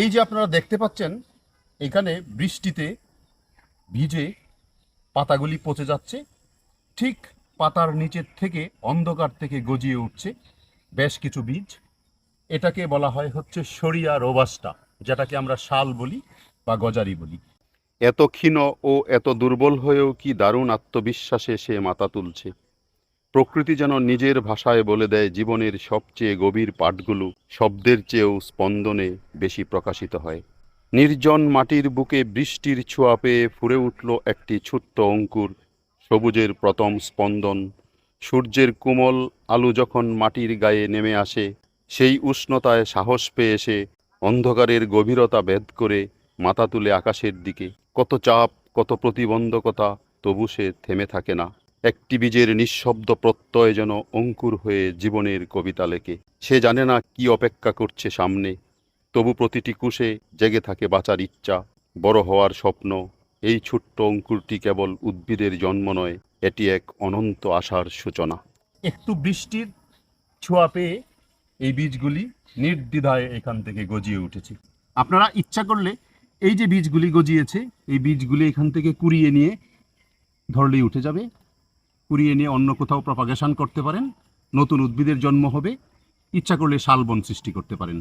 এই যে আপনারা দেখতে পাচ্ছেন, এখানে বৃষ্টিতে ভিজে পাতাগুলি পচে যাচ্ছে। ঠিক পাতার নিচের থেকে, অন্ধকার থেকে গজিয়ে উঠছে বেশ কিছু বীজ। এটাকে বলা হয় হচ্ছে সরিয়া রোবাস্টা, যেটাকে আমরা শাল বলি বা গজারি বলি। এত ক্ষীণ ও এত দুর্বল হয়েও কি দারুণ আত্মবিশ্বাসে সে মাথা তুলছে। প্রকৃতি যেন নিজের ভাষায় বলে দেয় জীবনের সবচেয়ে গভীর পাঠগুলো, শব্দের চেয়েও স্পন্দনে বেশি প্রকাশিত হয়। নির্জন মাটির বুকে বৃষ্টির ছোঁয়া পেয়ে ফুরে উঠল একটি ছোট্ট অঙ্কুর, সবুজের প্রথম স্পন্দন। সূর্যের কোমল আলু যখন মাটির গায়ে নেমে আসে, সেই উষ্ণতায় সাহস পেয়ে এসে অন্ধকারের গভীরতা ভেদ করে মাথা তুলে আকাশের দিকে। কত চাপ, কত প্রতিবন্ধকতা, তবু সে থেমে থাকে না। একটি বীজের নিঃশব্দ প্রত্যয় যেন অঙ্কুর হয়ে জীবনের কবিতা লেখে। সে জানে না কি অপেক্ষা করছে সামনে। তবু প্রতিটি কুশে জেগে থাকে বাঁচার ইচ্ছা। বড় হওয়ার স্বপ্ন, এই ছোট্ট অঙ্কুরটি কেবল উদ্ভিদের জন্ম নয়, এটি এক অনন্ত আশার সূচনা। একটু বৃষ্টির ছোঁয়া পেয়ে এই বীজগুলি নির্দ্বিধায় এখান থেকে গজিয়ে উঠেছে। আপনারা ইচ্ছা করলে এই যে বীজগুলি গজিয়েছে, এই বীজগুলি এখান থেকে কুড়িয়ে নিয়ে ধরলেই উঠে যাবে। কুড়িয়ে নিয়ে অন্য কোথাও প্রপাগেশন করতে পারেন, নতুন উদ্ভিদের জন্ম হবে, ইচ্ছা করলে শালবন সৃষ্টি করতে পারেন।